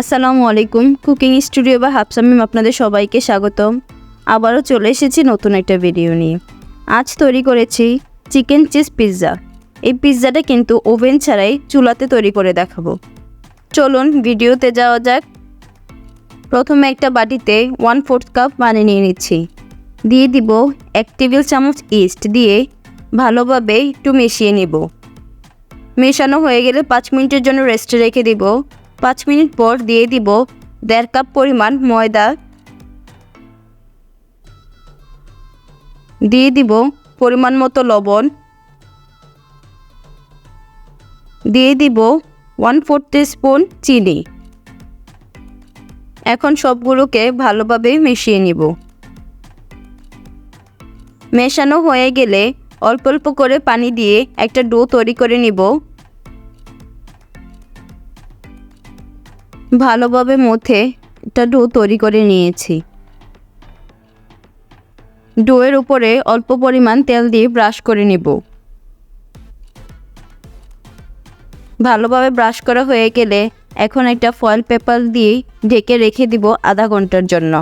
আসসালামু আলাইকুম cooking studio বা হাফসামিম আপনাদের সবাইকে স্বাগতম। আবারও চলে এসেছি নতুন একটা ভিডিও নিয়ে। আজ তৈরি করেছি চিকেন চিজ পিৎজা। এই পিৎজাটা কিন্তু ওভেন ছাড়াই চুলাতে তৈরি করে দেখাবো। চলুন ভিডিওতে যাওয়া যাক। প্রথমে একটা বাটিতে ওয়ান ফোর্থ কাপ পানি নিয়ে নিচ্ছি। দিয়ে দিব এক টেবিল চামচ ইস্ট দিয়ে ভালোভাবে একটু মিশিয়ে নিব। মেশানো হয়ে গেলে পাঁচ মিনিটের জন্য রেস্টে রেখে দিব। পাঁচ মিনিট পর দিয়ে দিব দেড় কাপ পরিমাণ ময়দা। দিয়ে দিব পরিমাণ মতো লবণ। দিয়ে দিব ওয়ান ফোর্থ স্পুন চিনি। এখন সবগুলোকে ভালোভাবে মিশিয়ে নিব। মেশানো হয়ে গেলে অল্প অল্প করে পানি দিয়ে একটা ডো তৈরি করে নিব। ভালোভাবে মথে একটা ডো তৈরি করে নিয়েছি। ডোয়ের উপরে অল্প পরিমাণ তেল দিয়ে ব্রাশ করে নিব। ভালোভাবে ব্রাশ করা হয়ে গেলে এখন একটা ফয়েল পেপার দিয়ে ঢেকে রেখে দিব আধা ঘণ্টার জন্য।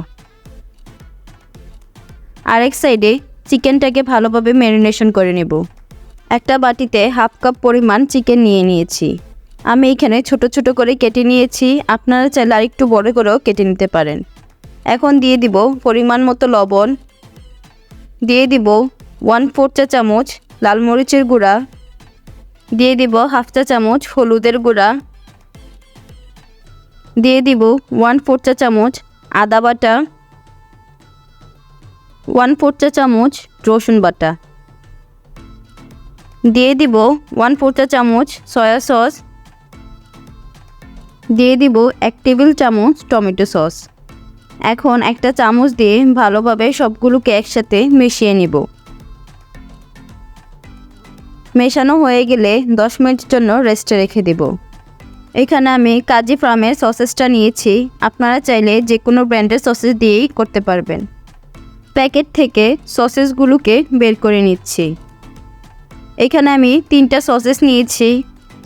আরেক সাইডে চিকেনটাকে ভালোভাবে ম্যারিনেশন করে নেব। একটা বাটিতে হাফ কাপ পরিমাণ চিকেন নিয়ে নিয়েছি। আমি এখানে ছোট ছোট করে কেটে নিয়েছি। আপনারা চাইলে আরেকটু বড় করেও কেটে নিতে পারেন। এখন দিয়ে দিব পরিমাণ মতো লবণ। দিয়ে দিব ওয়ান ফোর চা চামচ লাল মরিচের গুঁড়া। দিয়ে দিব হাফ চা চামচ হলুদের গুঁড়া। দিয়ে দিব ওয়ান ফোর চা চামচ আদা বাটা। ওয়ান ফোর চা চামচ রসুন বাটা। দিয়ে দিব ওয়ান ফোর চা চামচ সয়া সস। দিয়ে দিব এক টেবিল চামচ টমেটো সস। এখন একটা চামচ দিয়ে ভালোভাবে সবগুলোকে একসাথে মিশিয়ে নিব। মেশানো হয়ে গেলে দশ মিনিটের জন্য রেস্টে রেখে দেব। এখানে আমি কাজী ফার্মের সসেসটা নিয়েছি। আপনারা চাইলে যে কোনো ব্র্যান্ডের সসেস দিয়েই করতে পারবেন। প্যাকেট থেকে সসেসগুলোকে বের করে নিচ্ছি। এখানে আমি তিনটা সসেস নিয়েছি।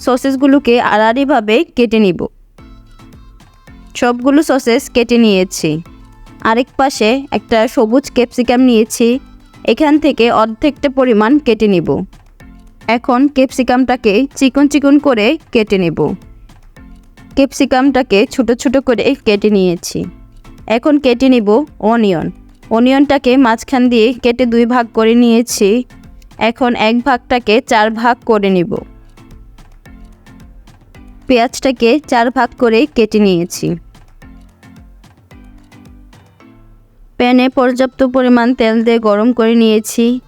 সসেসগুলোকে আড়াআড়িভাবে কেটে নিব। সবগুলো সসেস কেটে নিয়েছি। আরেক পাশে একটা সবুজ ক্যাপসিকাম নিয়েছি। এখান থেকে অর্ধেকটা পরিমাণ কেটে নিব। এখন ক্যাপসিকামটাকে চিকন চিকন করে কেটে নেব। ক্যাপসিকামটাকে ছোট ছোট করে কেটে নিয়েছি। এখন কেটে নিব অনিয়ন। অনিয়নটাকে মাঝখান দিয়ে কেটে দুই ভাগ করে নিয়েছি। এখন এক ভাগটাকে চার ভাগ করে নিব। পেঁয়াজটাকে চার ভাগ করে কেটে নিয়েছি। প্যানে পর্যাপ্ত পরিমাণ তেল দিয়ে গরম করে নিয়েছি।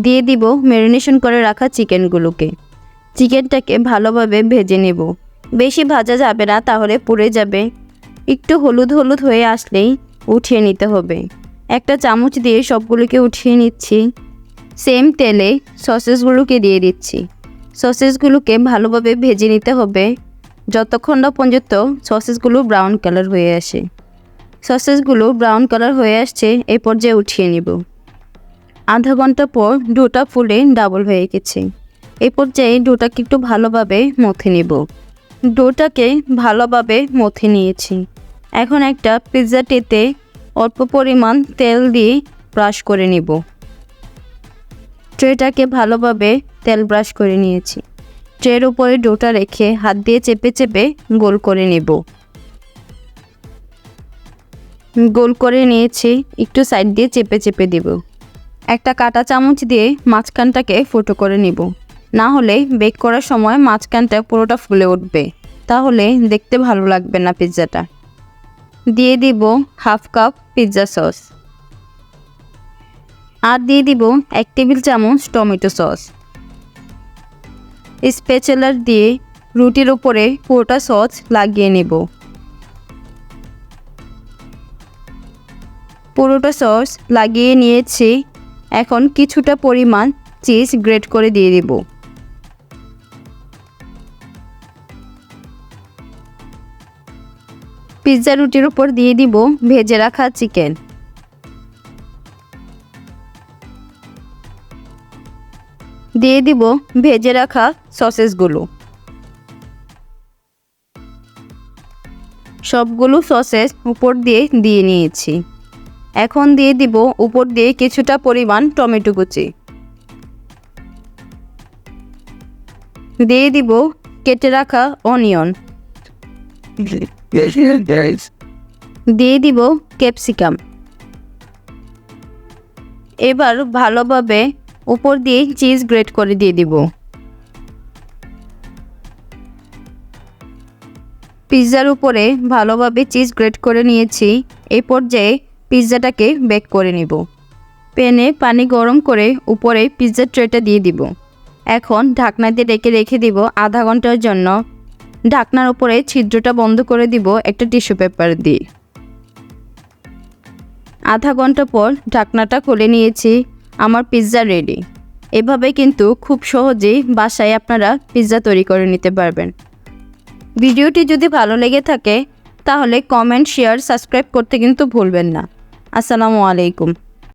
দিয়ে দিব ম্যারিনেশন করে রাখা চিকেনগুলোকে। চিকেনটাকে ভালোভাবে ভেজে নেব। বেশি ভাজা যাবে না, তাহলে পুড়ে যাবে। একটু হলুদ হলুদ হয়ে আসলেই উঠিয়ে নিতে হবে। একটা চামচ দিয়ে সবগুলোকে উঠিয়ে নিচ্ছি। সেম তেলে সসেসগুলোকে দিয়ে দিচ্ছি। সসেসগুলোকে ভালোভাবে ভেজে নিতে হবে। যতক্ষণ না পর্যন্ত সসেসগুলো ব্রাউন কালার হয়ে আসে। সসেসগুলো ব্রাউন কালার হয়ে আসছে, এই পর্যায়ে উঠিয়ে নিব। আধা ঘণ্টা পর ডোটা ফুলে ডাবল হয়ে গেছে। এই পর্যায়ে ডোটাকে একটু ভালোভাবে মথে নেব। ডোটাকে ভালোভাবে মথে নিয়েছি। এখন একটা পিৎজা টেতে অল্প পরিমাণ তেল দিয়ে ব্রাশ করে নেব। ট্রেটাকে ভালোভাবে তেল ব্রাশ করে নিয়েছি। ট্রের উপরে ডোটা রেখে হাত দিয়ে চেপে চেপে গোল করে নেব। গোল করে নিয়েছি, একটু সাইড দিয়ে চেপে চেপে দেব। একটা কাটা চামচ দিয়ে মাঝখানটাকে ফুটো করে নিব। না হলে বেক করার সময় মাঝখানটা পুরোটা ফুলে উঠবে। তাহলে দেখতে ভালো লাগবে না পিৎজাটা। দিয়ে দিব হাফ কাপ পিৎজা সস। আর দিয়ে দিব এক টেবিল চামচ টমেটো সস। স্পেচেলার দিয়ে রুটির উপরে পুরোটা সস লাগিয়ে নেব। পুরোটা সস লাগিয়ে নিয়েছি। এখন কিছুটা পরিমাণ চিজ গ্রেট করে দিয়ে দিব। পিৎজা রুটির উপর দিয়ে দিব ভেজে রাখা চিকেন। দিয়ে দিব ভেজে রাখা সসেসগুলো। সবগুলো সসেস উপর দিয়ে দিয়ে নিয়েছি। এখন দিয়ে দিব উপর দিয়ে কিছুটা পরিমাণ টমেটো কুচি। দিয়ে দিব কেটে রাখা অনিয়ন. দিয়ে দিব ক্যাপসিকাম। এবার ভালোভাবে উপর দিয়ে চিজ গ্রেট করে দিয়ে দিব। পিৎজার উপরে ভালোভাবে চিজ গ্রেট করে নিয়েছি। এই পর্যায়ে পিৎজাটাকে বেক করে নিব। প্যানে পানি গরম করে উপরে পিৎজার ট্রেটা দিয়ে দিব। এখন ঢাকনা দিয়ে রেখে রেখে দিব আধা ঘণ্টার জন্য। ঢাকনার উপরে ছিদ্রটা বন্ধ করে দিব একটা টিস্যু পেপার দিয়ে। আধা ঘণ্টা পর ঢাকনাটা খুলে নিয়েছি, আমার পিৎজা রেডি। এভাবে কিন্তু খুব সহজেই বাসায় আপনারা পিৎজা তৈরি করে নিতে পারবেন। ভিডিওটি যদি ভালো লেগে থাকে, তাহলে কমেন্ট, শেয়ার, সাবস্ক্রাইব করতে কিন্তু ভুলবেন না। আসসালামু আলাইকুম।